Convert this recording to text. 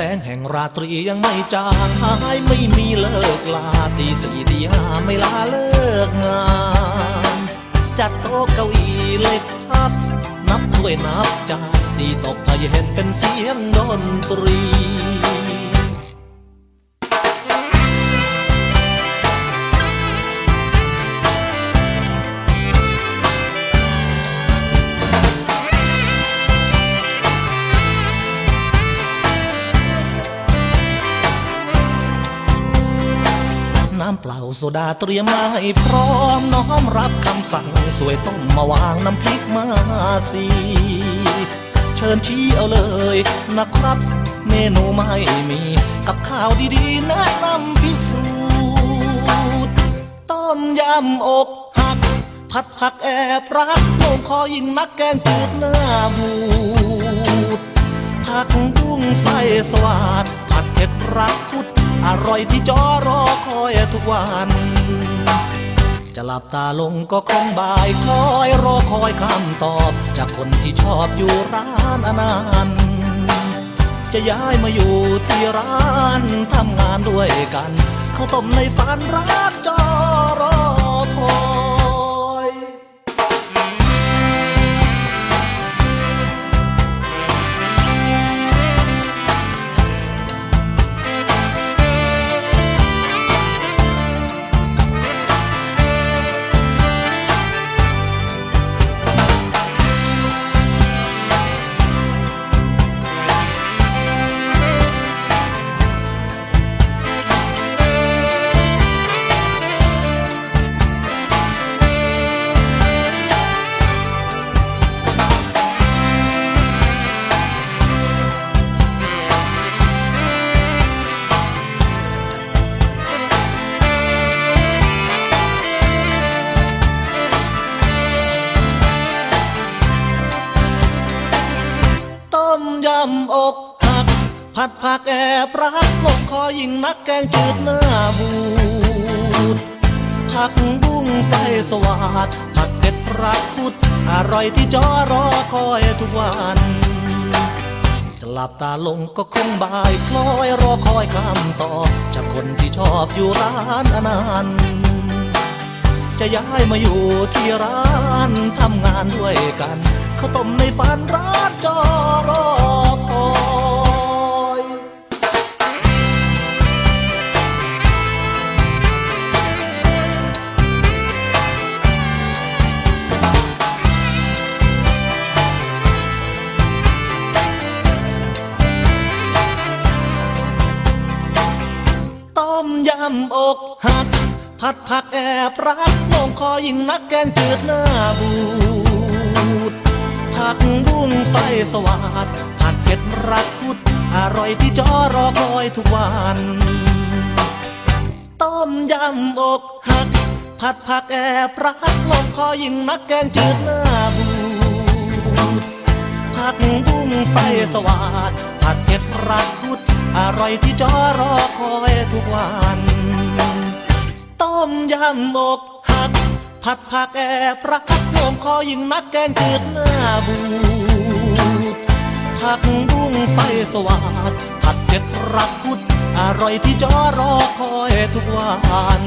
แสงแห่งราตรียังไม่จางหายไม่มีเลิกลาตีสี่ตีห้าไม่ลาเลิกงานจัดโต๊ะเก้าอี้เล็กพับ นับถ้วยนับจานตีตกพายเห็นเป็นเสียงดนตรี โซดาเตรียมมาให้พร้อมน้อมรับคำสั่งสวยต้มมาวางน้ำพริกมาสีเชิญชี้เอาเลยนะครับ เมนูไม่มีกับข้าวดีๆแนะนำพิสูจน์ต้มยำอกหัก ผัดผักแอบรักโลงคอยิ่งนักแกงจืดหน้าบูดผักบุ้งไฟสวาดผัดเผ็ดรักพุด อร่อยที่จอรอคอยทุกวัน จะหลับตาลงก็คงบ่ายคอยรอคอยคำตอบ จากคนที่ชอบอยู่ร้านอนานจะย้ายมาอยู่ที่ร้านทำงานด้วยกันเขาต้มในฝันร้าน อกหัก ผัดผักแอบรักลงคอยิ่งนักแกงจืดหน้าบูดผักบุ้งไฟสวาดผัดเผ็ดรักพุดอร่อยที่จอรอคอยทุกวันจะหลับตาลงก็คงบ่ายคล้อยรอคอยคำตอบจากคนที่ชอบอยู่ร้านอนันต์จะย้ายมาอยู่ที่ร้านทำงานด้วยกันข้าวต้มในฝันร้านจอรอ อกหักผัดผักแอบรักลงคอยิ่งนักแกงจืดหน้าบูดผักบุ้งไฟสวาดผัดเผ็ดรักพุด อร่อยที่จอรอคอยทุกวัน ต้มยำอกหัก ผัดผักแอบรักลงคอยิ่งนักแกงจืดหน้าบูดผักบุ้งไฟสวาดผัดเผ็ดรักพุดอร่อยที่จอรอคอยทุกวัน มยำอกหัก ผัดผักแอบรักโลมคอยิ่งนักแกงจืดหน้าบูดผักบุ้งไฟสวาดผัดเผ็ดรักพุดอร่อยที่จอรอคอยทุกวัน